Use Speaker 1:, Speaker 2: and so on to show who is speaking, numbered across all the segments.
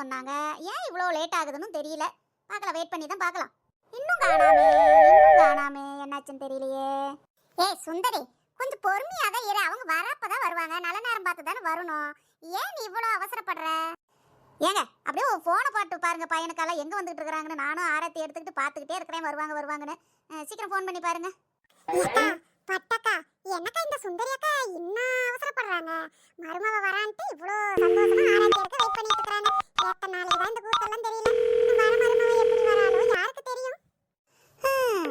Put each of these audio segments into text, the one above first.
Speaker 1: சொன்னாங்க. ஏன் இவ்வளோ லேட் ஆகுதுன்னு தெரியல. பார்க்கலாம் வெயிட் பண்ணி தான் பார்க்கலாம். இன்னும் காணாமே இன்னும் காணாமே. என்னாச்சுன்னு தெரியலையே. ஏய் சுந்தரி கொஞ்சம் பொறுமையாக தான் இரு. அவங்க வரப்பதான் வருவாங்க. நல்ல நேரம் பார்த்து தானே வரணும். ஏன் நீ இவ்வளோ அவசரப்படுற? ஏங்க அப்படியே ஒரு ஃபோனை பாட்டு பாருங்க. பையனுக்கெல்லாம் எங்கே வந்துட்டு இருக்கிறாங்கன்னு நானும் ஆரத்தி எடுத்துக்கிட்டு பார்த்துக்கிட்டே இருக்கிறேன். வருவாங்க வருவாங்கன்னு. சீக்கிரம் ஃபோன் பண்ணி பாருங்க. பட்டக்கா என்னக்கா இந்த சுந்தரி அக்கா? இன்னும் இருக்காங்க எத்தனை தான் இந்த கூத்தெல்லாம் தெரியல. இந்த வர மருமவ எப்படி வராளோ யாருக்கு தெரியும்? ஹம்,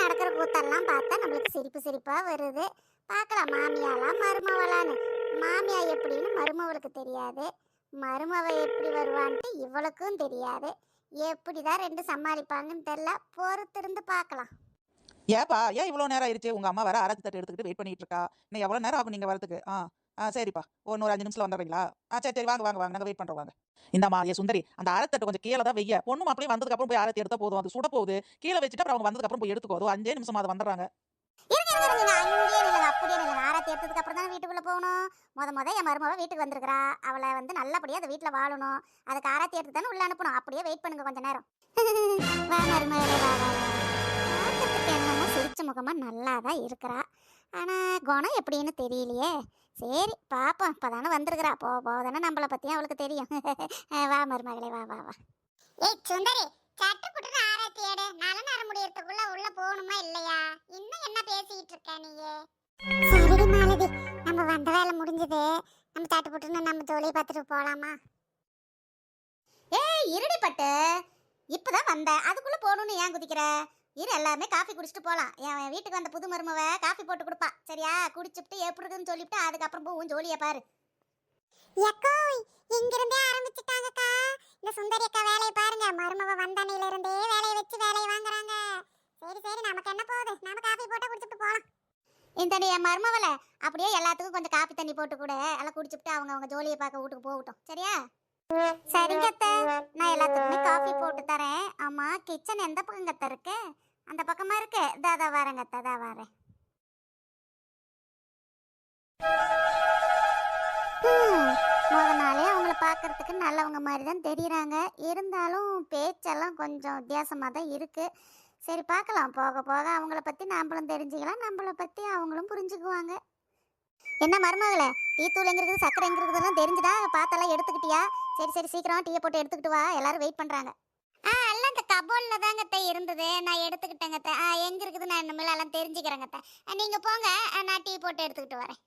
Speaker 1: நடக்கிற கூத்தெல்லாம் பார்த்தா நம்மளுக்கு சிரிப்பு சிரிப்பா வருது. பார்க்கலாம் மாமியாலாம் மருமவளான்னு. மாமியா எப்படின்னு மருமவளுக்கு தெரியாது. மருமவ எப்படி வருவான்ட்டு இவளுக்கும் தெரியாது. எப்படி தான் ரெண்டு சமாளிப்பாங்கன்னு தெரியல. பொறுத்திருந்து பார்க்கலாம்.
Speaker 2: ஏப்பா ஏன் இவ்வளோ நேரம் ஆயிடுச்சு? உங்கள் அம்மா வர அரைச்சி தட்டு எடுத்துக்கிட்டு வெயிட் பண்ணிட்டு இருக்கா. இன்னும் எவ்வளோ நேரம் ஆகும் நீங்க வரதுக்கு ஆ. ஆ சரிப்பா. ஒரு ஒரு அஞ்சு நிமிஷத்தில் வந்துடுறீங்களா? ஆ சரி சரி வாங்க வாங்க வாங்க. நாங்கள் வெயிட் பண்ணுறோம் வாங்க. இந்தம்மா ஏ சுந்தரி அந்த அரைத்தட்டு கொஞ்சம் கீழே தான் வெய்ய பொண்ணு மாப்பிளையும் வந்ததுக்கப்புறம் போய் அரைத்தி எடுத்தா போதும். அது சுட போகுது கீழே வச்சுட்டு அப்புறம் அவங்க வந்ததுக்கப்புறம் போய் எடுத்துக்கோ. அது அஞ்சே நிமிஷம் அது வந்துடுறாங்க
Speaker 1: அப்படியே நில்லுங்க ஆராத்தி எடுத்ததுக்கு அப்புறம் தான் வீட்டுக்குள்ள போகணும். முத முத என் மருமவ வீட்டுக்கு வந்திருக்கிறா. அவளை வந்து நல்லபடியாக அந்த வீட்டில் வாழணும். அதுக்கு ஆராத்தி எடுத்து தானே உள்ள அனுப்பணும். அப்படியே வெயிட் பண்ணுங்க கொஞ்ச நேரம். வா மருமகளே வா சிரிச்ச முகமா நல்லா தான் இருக்கிறா. ஆனால் குணம் எப்படின்னு தெரியலையே. சரி பாப்போம். இப்பதானே வந்திருக்கிறா. போ போதானே நம்மளை பத்தியும் அவளுக்கு தெரியும். வா மருமகளே வா வா வா. ஏய் சுந்தரி சட்டு புட்டுன்னு ஆராத்தி எடு. நல்ல நேரம் முடியறதுக்குள்ள உள்ள போகணுமா இல்லையா? இன்னும் என்ன பேசிட்டு இருக்க நீயே? சரிடி மாலதி. நம்ம வந்த வேலை முடிஞ்சது. நம்ம சட்டு புட்டுன்னு நம்ம ஜோலியை பார்த்துட்டு போலாமா? ஏய் இருடி பட்டு. இப்பதான் வந்த. அதுக்குள்ள போகணும்னு ஏன் குதிக்கிற? இரு எல்லாமே காஃபி குடிச்சிட்டு போலாம். என் வீட்டுக்கு வந்த புது மருமவ காஃபி போட்டு கொடுப்பா. சரியா? குடிச்சிட்டு எப்படி இருக்குன்னு சொல்லிட்டு அதுக்கப்புறம் போவும் ஜோலியை பாரு. எக்கோ இங்க இருந்தே ஆரம்பிச்சிட்டாங்கக்கா. இந்த சுந்தரி அக்கா வேலையை பாருங்க. மருமவ வந்தனையில இருந்தே வேலையை வச்சு வேலையை வாங்குறாங்க. சரி சரி நமக்கு என்ன போகுது? நாம காஃபி போட்டா குடிச்சிட்டு போலாம். இந்த என் மருமவல அப்படியே எல்லாத்துக்கும் கொஞ்சம் காப்பி தண்ணி போட்டு கூட. எல்லாம் குடிச்சிட்டு அவங்க அவங்க ஜோலியை பார்க்க வீட்டுக்கு போகட்டும். சரியா? சரிங்க அத்தை. நான் எல்லாத்துக்குமே காஃபி போட்டு தரேன். ஆமா கிச்சன் எந்த பக்கம் கத்த இருக்கு? அந்த பக்கமா இருக்கு? தாதா வரேங்க தாதா வரேன். ஹம், முத நாளே அவங்கள பார்க்கறதுக்கு நல்லவங்க மாதிரி தான் தெரியுறாங்க. இருந்தாலும் பேச்செல்லாம் கொஞ்சம் வித்தியாசமாக தான் இருக்குது சரி பார்க்கலாம் போக போக அவங்கள பற்றி நாம்பளும் தெரிஞ்சுக்கலாம். நம்மளை பற்றி அவங்களும் புரிஞ்சுக்குவாங்க. என்ன மருமகளே? டீ தூள் எங்க இருக்குது? சக்கரை எங்க இருக்குதுலாம் தெரிஞ்சுதா? பார்த்தெல்லாம் எடுத்துக்கிட்டியா? சரி சரி சீக்கிரம் டீயை போட்டு எடுத்துக்கிட்டு வா. எல்லாரும் வெயிட் பண்ணுறாங்க கபோல்ல தாங்க அத்தை இருந்தது. நான் எடுத்துக்கிட்டேங்க அத்தை. ஆ எங்க இருக்குது? நான் இனிமேல் எல்லாம் தெரிஞ்சுக்கிறேங்க அத்தை. நீங்க போங்க. நான் டீ போட்டு எடுத்துக்கிட்டு வரேன்.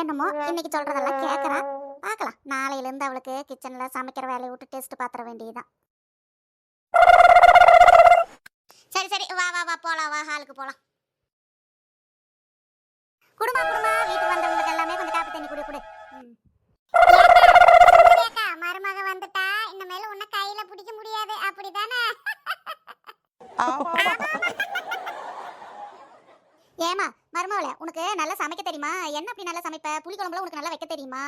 Speaker 1: என்னமோ இன்னைக்கு சொல்றதெல்லாம் கேட்குறா பார்க்கலாம் நாளையில இருந்து அவளுக்கு கிச்சன்ல சமைக்கிற வேலையை விட்டு டெஸ்ட் பாத்திர வேண்டியதுதான். சரி சரி. வா வா வா. போலாம் வா. ஹாலுக்கு போலாம். குடும்பா குடும்பா வீட்டுக்கு வந்தவங்களுக்கு எல்லாமே கொஞ்சம் காப்பி தண்ணி குடி குடு. ஏமா மருமவளே உனக்கு நல்லா சமைக்க தெரியுமா? என்ன அப்படி நல்லா சமைப்ப? புளிக்குழம்புல உனக்கு நல்லா வைக்க தெரியுமா?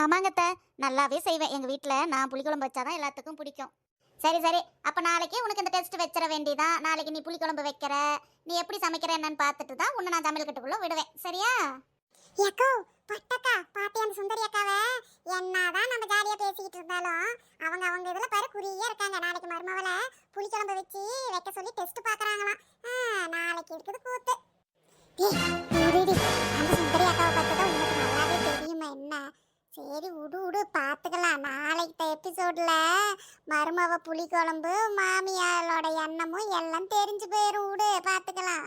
Speaker 1: ஆமாங்க அத்தை நல்லாவே செய்வேன். எங்க வீட்ல நான் புளிக்குழம்பு வச்சாதான் எல்லாத்துக்கும் பிடிக்கும். சரி சரி. அப்ப நாளைக்கு உனக்கு இந்த டெஸ்ட் வச்சிட வேண்டியதான் நாளைக்கு நீ புளிக்குழம்பு வைக்கிற நீ எப்படி சமைக்கிற என்னன்னு பார்த்துட்டு தான் உன்னை நான் சமையல் கட்டுக்குள்ள விடுவேன். சரியா? ஏக்கோ பட்டக்கா பாட்டி அந்த சுந்தரி அக்காவை? என்னதான் நம்ம ஜாலியா பேசிக்கிட்டு இருந்தாலும் அவங்க அவங்க இதுல பாரு குறியா இருக்காங்க. நாளைக்கு மருமவளை புளிக்குழம்பு வச்சு வைக்க சொல்லி டெஸ்ட் பார்க்குறாங்களாம் ஆ, நாளைக்கு இருக்குது கூத்து. அந்த சுந்தரி அக்காவை உனக்கு நல்லாவே தெரியுமா என்ன? சரி விடு விடு பார்த்துக்கலாம் நாளைக்கு எபிசோடில் மருமவ புளிக்குழம்பு மாமியாரோட எண்ணமும் எல்லாம் தெரிஞ்சு போயிடும் விடு பார்த்துக்கலாம்